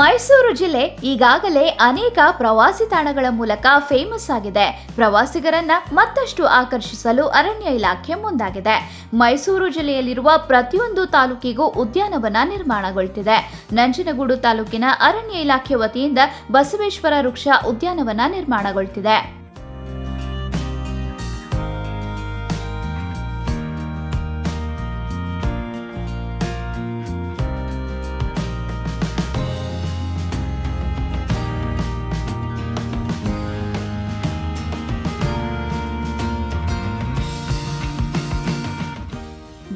ಮೈಸೂರು ಜಿಲ್ಲೆ ಈಗಾಗಲೇ ಅನೇಕ ಪ್ರವಾಸಿ ತಾಣಗಳ ಮೂಲಕ ಫೇಮಸ್ ಆಗಿದೆ. ಪ್ರವಾಸಿಗರನ್ನ ಮತ್ತಷ್ಟು ಆಕರ್ಷಿಸಲು ಅರಣ್ಯ ಇಲಾಖೆ ಮುಂದಾಗಿದೆ. ಮೈಸೂರು ಜಿಲ್ಲೆಯಲ್ಲಿರುವ ಪ್ರತಿಯೊಂದು ತಾಲೂಕಿಗೂ ಉದ್ಯಾನವನ ನಿರ್ಮಾಣಗೊಳ್ತಿದೆ. ನಂಜನಗೂಡು ತಾಲೂಕಿನ ಅರಣ್ಯ ಇಲಾಖೆ ವತಿಯಿಂದ ಬಸವೇಶ್ವರ ವೃಕ್ಷ ಉದ್ಯಾನವನ ನಿರ್ಮಾಣಗೊಳ್ತಿದೆ.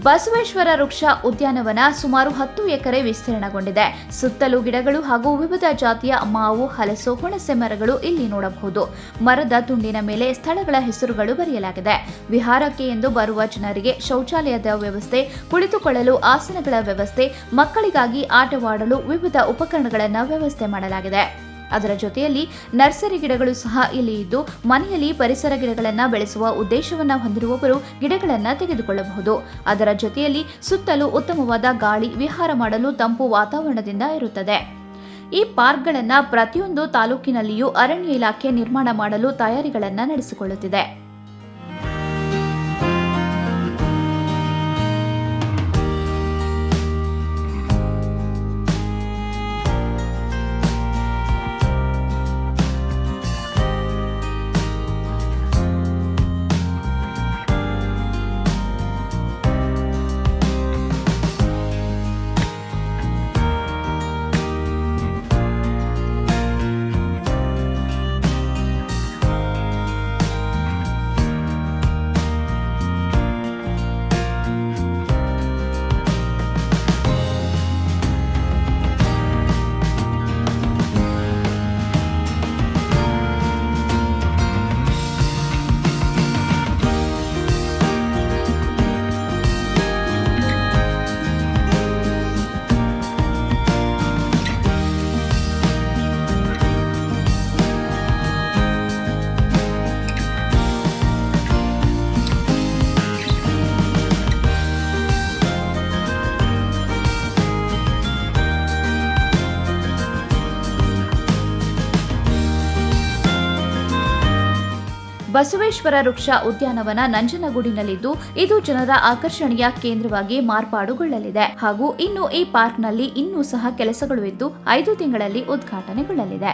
ಬಸವೇಶ್ವರ ವೃಕ್ಷ ಉದ್ಯಾನವನ ಸುಮಾರು ಹತ್ತು ಎಕರೆ ವಿಸ್ತೀರ್ಣಗೊಂಡಿದೆ. ಸುತ್ತಲೂ ಗಿಡಗಳು ಹಾಗೂ ವಿವಿಧ ಜಾತಿಯ ಮಾವು, ಹಲಸು, ಹುಣಸೆ ಮರಗಳು ಇಲ್ಲಿ ನೋಡಬಹುದು. ಮರದ ತುಂಡಿನ ಮೇಲೆ ಸ್ಥಳಗಳ ಹೆಸರುಗಳು ಬರೆಯಲಾಗಿದೆ. ವಿಹಾರಕ್ಕೆ ಎಂದು ಬರುವ ಜನರಿಗೆ ಶೌಚಾಲಯದ ವ್ಯವಸ್ಥೆ, ಕುಳಿತುಕೊಳ್ಳಲು ಆಸನಗಳ ವ್ಯವಸ್ಥೆ, ಮಕ್ಕಳಿಗಾಗಿ ಆಟವಾಡಲು ವಿವಿಧ ಉಪಕರಣಗಳನ್ನು ವ್ಯವಸ್ಥೆ ಮಾಡಲಾಗಿದೆ. ಅದರ ಜೊತೆಯಲ್ಲಿ ನರ್ಸರಿ ಗಿಡಗಳು ಸಹ ಇಲ್ಲಿ ಇದ್ದು, ಮನೆಯಲ್ಲಿ ಪರಿಸರ ಗಿಡಗಳನ್ನು ಬೆಳೆಸುವ ಉದ್ದೇಶವನ್ನು ಹೊಂದಿರುವವರು ಗಿಡಗಳನ್ನು ತೆಗೆದುಕೊಳ್ಳಬಹುದು. ಅದರ ಜೊತೆಯಲ್ಲಿ ಸುತ್ತಲೂ ಉತ್ತಮವಾದ ಗಾಳಿ ವಿಹಾರ ಮಾಡಲು ತಂಪು ವಾತಾವರಣದಿಂದ ಇರುತ್ತದೆ. ಈ ಪಾರ್ಕ್ಗಳನ್ನು ಪ್ರತಿಯೊಂದು ತಾಲೂಕಿನಲ್ಲಿಯೂ ಅರಣ್ಯ ಇಲಾಖೆ ನಿರ್ಮಾಣ ಮಾಡಲು ತಯಾರಿಗಳನ್ನು ನಡೆಸಿಕೊಳ್ಳುತ್ತಿದೆ. ಬಸವೇಶ್ವರ ವೃಕ್ಷ ಉದ್ಯಾನವನ ನಂಜನಗೂಡಿನಲ್ಲಿದ್ದು ಇದು ಜನರ ಆಕರ್ಷಣೆಯ ಕೇಂದ್ರವಾಗಿ ಮಾರ್ಪಾಡುಗೊಳ್ಳಲಿದೆ. ಹಾಗೂ ಇನ್ನು ಈ ಪಾರ್ಕ್ನಲ್ಲಿ ಇನ್ನೂ ಸಹ ಕೆಲಸಗಳು ಇದ್ದು ಐದು ತಿಂಗಳಲ್ಲಿ ಉದ್ಘಾಟನೆಗೊಳ್ಳಲಿದೆ.